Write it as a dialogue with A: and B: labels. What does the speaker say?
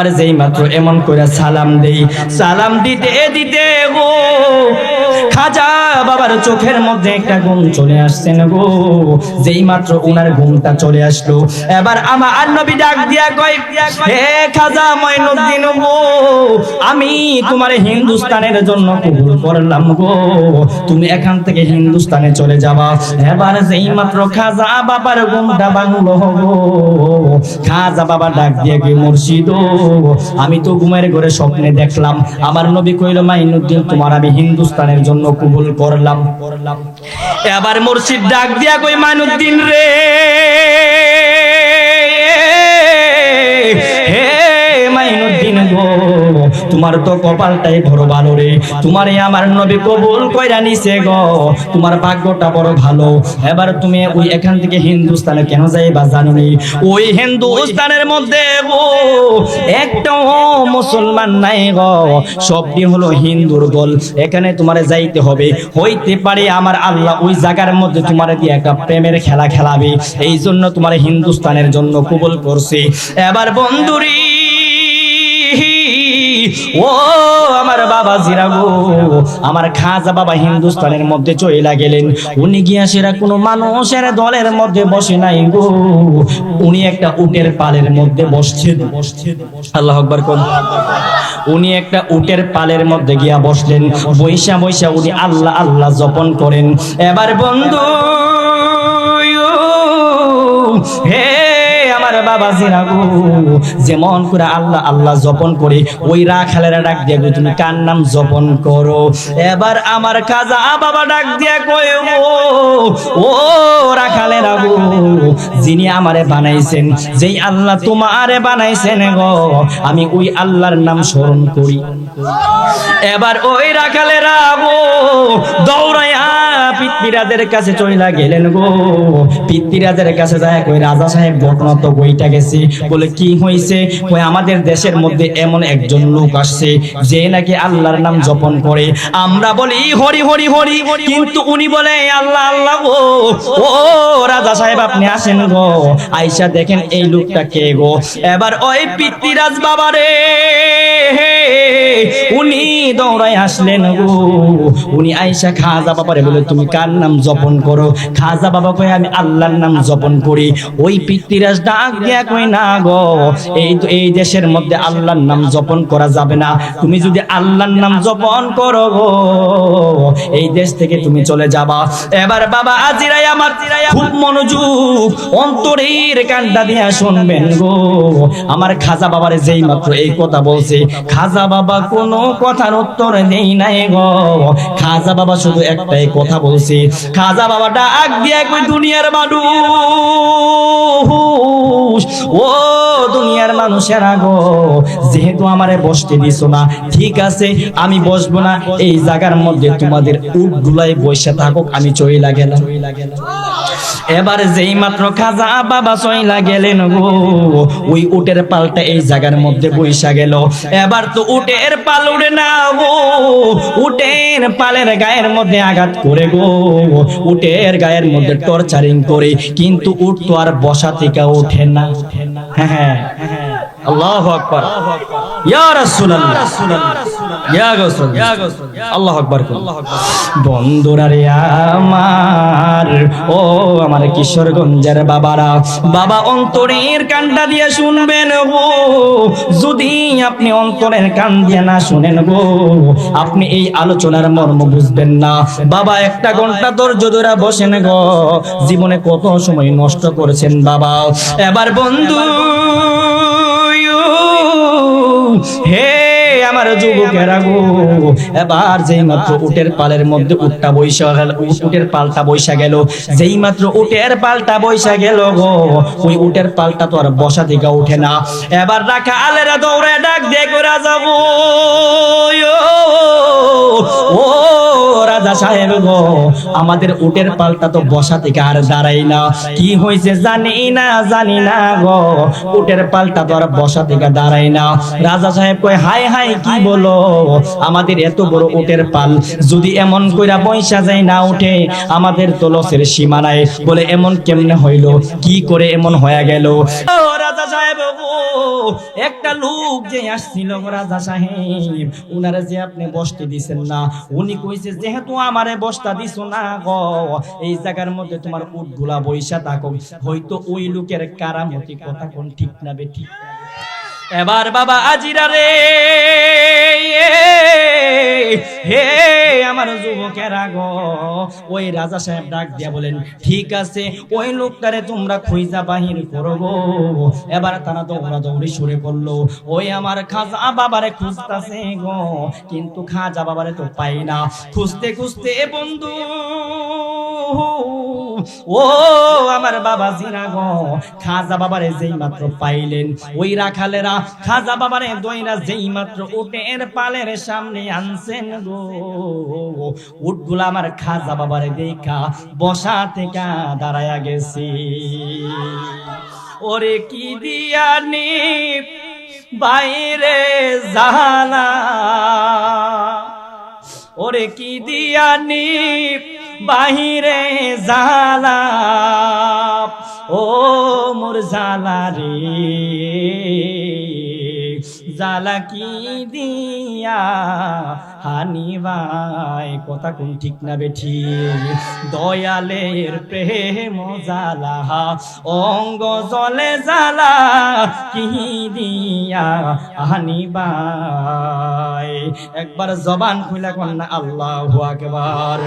A: আর যেই মাত্র এমন করে সালাম দেই। সালাম দিতে দিতে গো, খাজা বাবার চোখের মধ্যে একটা ঘুম চলে আসছেন গো। যেই মাত্র উনার ঘুমটা চলে আসলো, এবার আমার নবী ডাক দিয়া কয়, হে খাজা মঈনুদ্দিন গো, আমি তোমার হিন্দুস্তানের জন্য কবুল করলাম গো। তুমি এখান থেকে হিন্দুস্তানে চলে যাবা। এবার যেই মাত্র খাজা বাবার ঘুমটা ভাঙলো গো। খাজা বাবা ডাক দিয়ে কি মুর্শিদ আমি তো ঘুমের ঘরে স্বপ্নে দেখলাম। আমার নবী কইল, মাইনুদ্দিন, তোমার আমি হিন্দুস্তানের জন্য কবুল করলাম। করলাম এবার মুর্শিদ ডাক দিয়া কই মাইনুদ্দিন রে। তোমার তো কপালটাই বড় ভালো রে। তোমারে আমার নবী কবুল কইরা নিছে গো। তোমার ভাগ্যটা বড় ভালো। এবার তুমি ওই এখান থেকে হিন্দুস্তানে কেন যাইবা জানো নি? ওই হিন্দুস্তানের মধ্যে গো একটাও মুসলমান নাই গো। সবটি হলো হিন্দুর গোল। এখানে তোমারে যাইতে হবে। হইতে পারে আমার আল্লাহ ওই জায়গার মধ্যে তোমার দিয়ে একটা প্রেমের খেলা খেলাবে। এই জন্য তোমার হিন্দুস্তানের জন্য কবুল করছে। এবার বন্ধুরি ও আমার বাবা জিরা গো আমার খাজা বাবা হিন্দুস্তানের মধ্যে চইলা গেলেন। উনি গিয়া সেরা কোনো মানুষের দলের মধ্যে বসে নাই গো। উনি একটা উটের পালের মধ্যে বসছেন। আল্লাহ আকবার কোন উনি একটা উটের পালের মধ্যে গিয়া বসলেন। বৈশা বৈশা উনি আল্লাহ আল্লাহ জপন করেন। এবার বন্ধু যেমন করে আল্লাহ আল্লাহ জপন করে, ওই ডাক গো তুমি কার নাম জপন করো? এবার আমার কাজা বাবা, ডাক কয়, ও যিনি আমারে বানাইছেন, যেই আল্লাহ তোমারে বানাইছেন গো, আমি ওই আল্লাহর নাম স্মরণ করি। এবার ওই রাখালেরা গো, দৌড়াইয়া পিতৃরাজের কাছে চইলা গেলেন গো। পিতৃরাজের কাছে যায় কই, রাজা সাহেব ঘটনা তো বইটা গেছে। বলে, কি হইছে? কই, আমাদের দেশের মধ্যে এমন একজন লোক আসছে, যে নাকি আল্লাহর নাম জপন করে। আমরা বলি, হরি হরি হরি। কিন্তু উনি বলে, আল্লাহ আল্লাহ গো ও, রাজা সাহেব, আপনি আসেন গো। আইসা দেখেন এই লোকটা কে গো? এবার, ওই পিতৃরাজ বাবারে। উনি দৌড়াই আসলেন গো। উনি আইসা খাজা বাবারে বলে, তুমি কার নাম জপন করো? খাজা বাবা কই আমি আল্লাহর নাম জপন করি। ওই পিতৃরাজ ডাক দিয়া কই না গো, এই তো, এই দেশের মধ্যে আল্লাহর নাম জপন করা যাবে না। তুমি যদি আল্লাহর নাম জপন করো গো, এই দেশ থেকে তুমি চলে যাবা। এবার বাবা আজিরাই আমার খুব মনোযোগ, অন্তরের কান্ডা দিয়া শুনবেন গো। আমার খাজা বাবারে যেই মাত্র এই কথা বলছে, খাজা বাবা কোনো কথার উত্তর নেই নাই গো। খাজা বাবা শুধু একটাই কথা বলছে। খাজা বাবা ডাক দিয়া কই দুনিয়ার মানুষ, ও দুনিয়ার মানুষেরা গো, যেহেতু আমারে বসতে দিছো না, ঠিক আছে, আমি বসবো না। এই জায়গার মধ্যে তোমাদের উট গুলাই বসে থাকুক, আমি চই লাগে গেলাম। এবার যেই মাত্র খাজা বাবা সইলা গেলেন গো, ওই উটের পালটা এই জায়গার মধ্যে বইসা গেল। এবার তো উটের পাল উড়ে না গো, উটের পালের গায়ের মধ্যে আঘাত করে গো, উটের গায়ের মধ্যে টর্চারিং করে, কিন্তু উট তো আর বসা থেকে ওঠে না। হ্যাঁ হ্যাঁ। আল্লাহু আকবার। ইয়া রাসূলুল্লাহ। ইয়া রাসূল আল্লাহু আকবার বন্ধুরা রে আমার ও আমার কিশোরগঞ্জের বাবারা বাবা অন্তরের কান্ডা দিয়ে শুনবেন গো। যদি আপনি অন্তরের কান দিয়ে না শুনেন গো আপনি এই আলোচনার মর্ম বুঝবেন না। বাবা একটা ঘণ্টা ধৈর্য ধরে বসেন গো। জীবনে কত সময় নষ্ট করেছেন বাবা। এবার বন্ধু হে আমার যুবকেরা এবার যেই মাত্র উটের পালের মধ্যে উটটা বৈশা গেল উটের পালটা বৈশা গেল, যেই মাত্র উটের পালটা বৈশা গেল গো, ওই উটের পালটা তো আর বসা থেকে উঠে না। এবার রাখা আলেরা দৌড়ে ডাক দিয়ে করে যাব। রাজা সাহেব গো, আমাদের উটের পালটা তো বসা থেকে আর দাঁড়াই না। কি হয়েছে জানি না জানি না গো, উটের পালটা তো আর বসা থেকে দাঁড়াই না। রাজা সাহেব কয় হাই হাই কি বলো? আমাদের এত বড় উটের পাল যদি এমন কইরা পয়সা যায় না উঠে, আমাদের তো লসের সীমানায় বলে, এমন কেমনে হইল? কি করে এমন হয়ে গেল? রাজা সাহেব একটা লোক যে আসছিল রাজা সাহেব, উনারে যে আপনি বসতে দিছেন না, উনি কইছে, যেহেতু আমারে বস্তা দিছো না গ। এই জায়গার মধ্যে তোমার উটগুলা বৈশা থাকো হয়তো ওই লোকের কারামতি কথা কোন ঠিক না বে ঠিক এবার বাবা আজিরা রে। হে আমার যুবকেরা গো, ওই রাজা সাহেব ডাক দিয়া বলেন, ঠিক আছে, ওই লোকটারে তোমরা খুঁজা বাহির করো গো এবার তারা দৌড়া দৌড়ি শুরু করল। ওই আমার খাজা বাবারে খুঁজতাছে গো, কিন্তু খাজা বাবারে তো পাই না। খুঁজতে খুঁজতে বন্ধু ও, আমার বাবা জিনা গো, খাজা বাবারে যেই মাত্র পাইলেন, ওই রাখালেরা খাজা বাবারে দইরা যেই মাত্র উটের পালের সামনে আনছেন গো। উটগুলা আমার খাজা বাবারে দেখা বসা থেকে দাঁড়ায়া গেছি। ওরে কি দিয়া দিয়ানি বাইরে জানা ওরে কি দিয়া দিয়ানি বাহিরে জালা ও মোর জালা রে। জালা কি দিয়া হানিবাই কথা কোন ঠিক না বেঠি। দয়ালের প্রেম জালা অঙ্গ জলে জালা কি দিয়া হানিবাই একবার জবান খুলে কন্যা আল্লাহু আকবার।